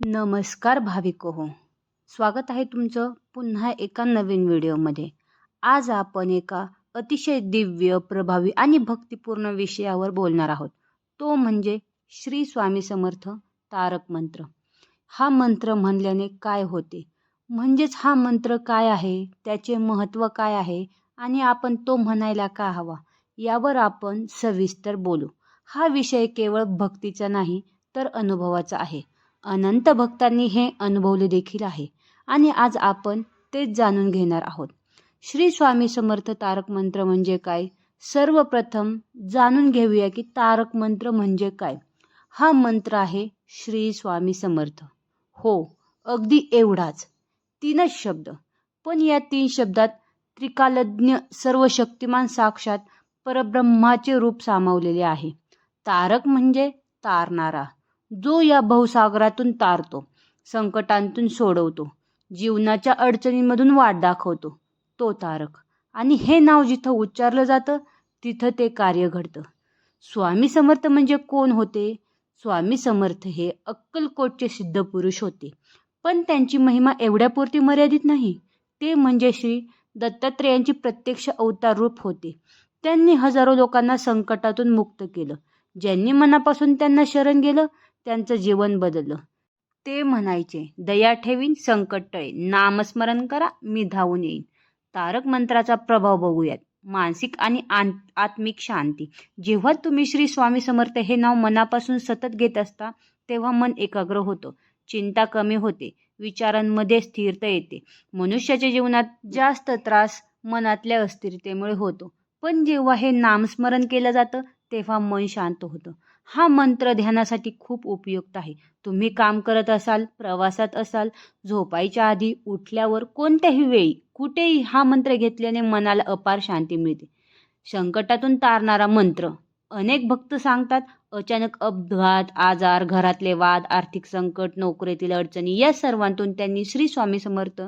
नमस्कार भाविको. हो स्वागत आहे तुमचं पुन्हा एका नवीन व्हिडिओमध्ये. आज आपण एका अतिशय दिव्य प्रभावी आणि भक्तिपूर्ण विषयावर बोलणार आहोत. तो म्हणजे श्री स्वामी समर्थ तारक मंत्र. हा मंत्र म्हणल्याने काय होते? म्हणजेच हा मंत्र काय आहे? त्याचे महत्त्व काय आहे? आणि आपण तो म्हणायला का हवा? यावर आपण सविस्तर बोलू. हा विषय केवळ भक्तीचा नाही तर अनुभवाचा आहे. अनंत भक्तांनी हे अनुभवले देखील आहे. आणि आज आपण तेच जाणून घेणार आहोत. श्री स्वामी समर्थ तारक मंत्र म्हणजे काय? सर्वप्रथम जाणून घेऊया की तारक मंत्र म्हणजे काय. हा मंत्र आहे श्री स्वामी समर्थ. हो अगदी एवढाच. तीनच शब्द. पण या तीन शब्दात त्रिकालज्ञ सर्व शक्तिमान साक्षात परब्रह्माचे रूप सामावलेले आहे. तारक म्हणजे तारणारा. जो या बहुसागरातून तारतो संकटांतून सोडवतो जीवनाच्या अडचणींमधून वाट दाखवतो तो तारक. आणि हे नाव जिथं उच्चारलं जातं तिथं ते कार्य घडतं. स्वामी समर्थ म्हणजे कोण होते? स्वामी समर्थ हे अक्कलकोटचे सिद्ध पुरुष होते. पण त्यांची महिमा एवढ्यापुरती मर्यादित नाही. ते म्हणजे श्री दत्तात्रेयांची प्रत्यक्ष अवतार रूप होते. त्यांनी हजारो लोकांना संकटातून मुक्त केलं. ज्यांनी मनापासून त्यांना शरण गेलं त्यांचं जीवन बदललं. ते म्हणायचे दया ठेवीन संकट टळे नामस्मरण करा मी धावून येईन. तारक मंत्राचा प्रभाव बघूयात. मानसिक आणि आत्मिक शांती. जेव्हा तुम्ही श्री स्वामी समर्थ हे नाव मनापासून सतत घेत असता तेव्हा मन एकाग्र होतं. चिंता कमी होते. विचारांमध्ये स्थिरता येते. मनुष्याच्या जीवनात जास्त त्रास मनातल्या अस्थिरतेमुळे होतो. पण जेव्हा हे नामस्मरण केलं जातं तेव्हा मन शांत होतं. हा मंत्र ध्यानासाठी खूप उपयुक्त आहे. तुम्ही काम करत असाल प्रवासात असाल झोपायच्या आधी उठल्यावर कोणत्याही वेळी कुठेही हा मंत्र घेतल्याने मनाला अपार शांती मिळते. संकटातून तारणारा मंत्र. अनेक भक्त सांगतात अचानक अपघात आजार घरातले वाद आर्थिक संकट नोकरीतील अडचणी या सर्वांतून त्यांनी श्री स्वामी समर्थ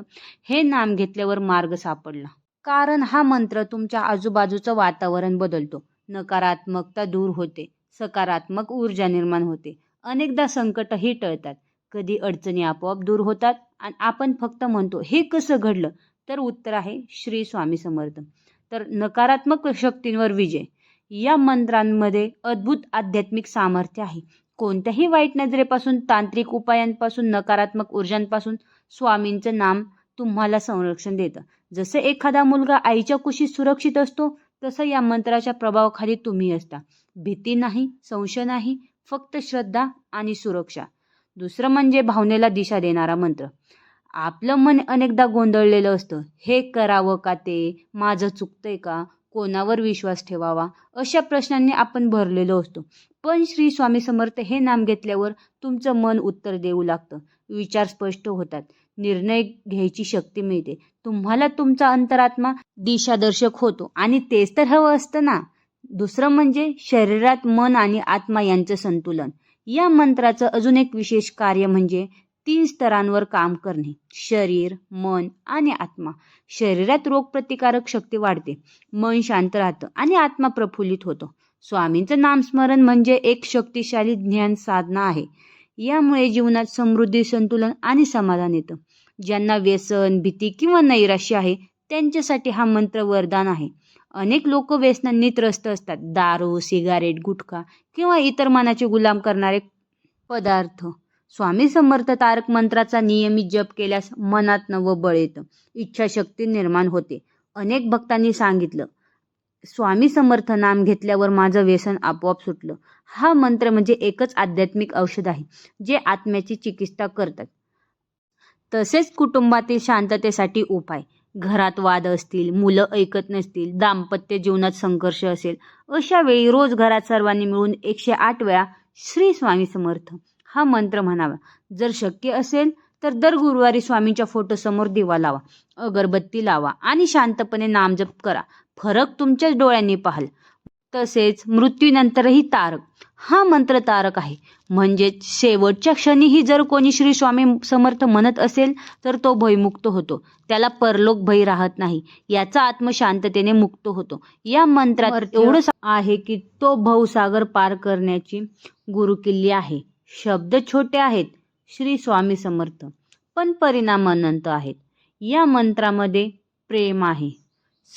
हे नाम घेतल्यावर मार्ग सापडला. कारण हा मंत्र तुमच्या आजूबाजूचं वातावरण बदलतो. नकारात्मकता दूर होते. सकारात्मक ऊर्जा निर्माण होते. अनेकदा संकटही टळतात. कधी अडचणी आपोआप दूर होतात आणि आपण फक्त म्हणतो हे कसं घडलं? तर उत्तर आहे श्री स्वामी समर्थ. तर नकारात्मक शक्तींवर विजय. या मंत्रांमध्ये अद्भुत आध्यात्मिक सामर्थ्य आहे. कोणत्याही वाईट नजरेपासून तांत्रिक उपायांपासून नकारात्मक ऊर्जांपासून स्वामींचं नाम तुम्हाला संरक्षण देतं. जसं एखादा मुलगा आईच्या कुशीत सुरक्षित असतो तसं या मंत्राच्या प्रभावाखाली तुम्ही असता. भीती नाही संशय नाही फक्त श्रद्धा आणि सुरक्षा. दुसरं म्हणजे भावनेला दिशा देणारा मंत्र. आपलं मन अनेकदा गोंधळलेलं असतं. हे करावं का ते? माझं चुकतंय का? कोणावर विश्वास ठेवावा? अशा प्रश्नांनी आपण भरलेलो असतो. पण श्री स्वामी समर्थ हे नाम घेतल्यावर तुमचं मन उत्तर देऊ लागतं. विचार स्पष्ट होतात. निर्णय घ्यायची शक्ती मिळते. तुम्हाला तुमचा अंतरात्मा दिशादर्शक होतो. आणि तेच तर हवं असतं ना. दुसरं म्हणजे शरीरात मन आणि आत्मा यांचं संतुलन. या मंत्राचं अजून एक विशेष कार्य म्हणजे तीन स्तरांवर काम करणे. शरीर मन आणि आत्मा. शरीरात रोगप्रतिकारक शक्ती वाढते. मन शांत राहतं आणि आत्मा प्रफुल्लित होतो. स्वामींचं नामस्मरण म्हणजे एक शक्तिशाली ज्ञान साधना आहे. यामुळे जीवनात समृद्धी संतुलन आणि समाधान येतं. ज्यांना व्यसन भीती किंवा नैराश्य आहे त्यांच्यासाठी हा मंत्र वरदान आहे. अनेक लोक व्यसनांनी त्रस्त असतात. दारू सिगारेट गुटखा किंवा इतर मनाचे गुलाम करणारे पदार्थ. स्वामी समर्थ तारक मंत्राचा नियमित जप केल्यास मनात नवं बळ येतं. इच्छाशक्ती निर्माण होते. अनेक भक्तांनी सांगितलं स्वामी समर्थ नाम घेतल्यावर माझं व्यसन आपोआप सुटलं. हा मंत्र म्हणजे एकच आध्यात्मिक औषध आहे जे आत्म्याची चिकित्सा करतात. तसेच कुटुंबातील शांततेसाठी उपाय. घरात वाद असतील मुलं ऐकत नसतील दाम्पत्य जीवनात संघर्ष असेल अशा वेळी रोज घरात सर्वांनी मिळून एकशे आठ वेळा श्री स्वामी समर्थ हा मंत्र म्हणावा. जर शक्य असेल तर दर गुरुवारी स्वामींच्या फोटोसमोर दिवा लावा. अगरबत्ती लावा आणि शांतपणे नामजप करा. फरक तुमच्याच डोळ्यांनी पाहाल. तसेच मृत्यूनंतरही तारक. हा मंत्र तारक आहे. म्हणजेच शेवटच्या क्षणीही जर कोणी श्री स्वामी समर्थ म्हणत असेल तर तो भयमुक्त होतो. त्याला परलोक भय राहत नाही. याचा आत्मशांततेने मुक्त होतो. या मंत्रात एवढंच आहे की तो भवसागर पार करण्याची गुरुकिल्ली आहे. शब्द छोटे आहेत. श्री स्वामी समर्थ. पण परिणाम अनंत आहेत. या मंत्रामध्ये प्रेम आहे.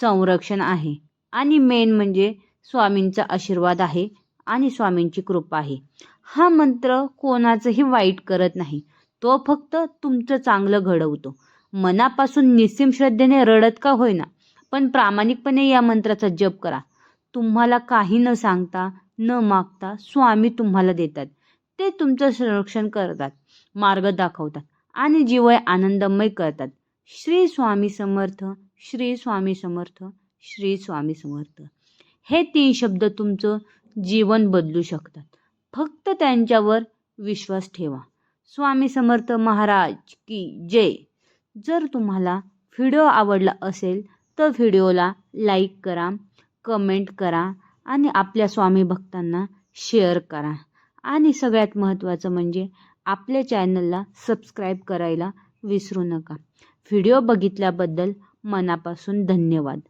संरक्षण आहे. आणि मेन म्हणजे स्वामींचा आशीर्वाद आहे आणि स्वामींची कृपा आहे. हा मंत्र कोणाचंही वाईट करत नाही. तो फक्त तुमचं चांगलं घडवतो. मनापासून निस्सीम श्रद्धेने रडत का होईना पण प्रामाणिकपणे या मंत्राचा जप करा. तुम्हाला काही न सांगता न मागता स्वामी तुम्हाला देतात. ते तुमचं संरक्षण करतात मार्ग दाखवतात आणि जीवय आनंदमय करतात. श्री स्वामी समर्थ श्री स्वामी समर्थ श्री स्वामी समर्थ. हे तीन शब्द तुमचं जीवन बदलू शकतात. फक्त त्यांच्यावर विश्वास ठेवा. स्वामी समर्थ महाराज की जय. जर तुम्हाला व्हिडिओ आवडला असेल तर व्हिडिओला लाईक करा कमेंट करा आणि आपल्या स्वामी भक्तांना शेअर करा. आणि सगळ्यात महत्त्वाचं म्हणजे आपल्या चॅनलला सबस्क्राईब करायला विसरू नका. व्हिडिओ बघितल्याबद्दल मनापासून धन्यवाद.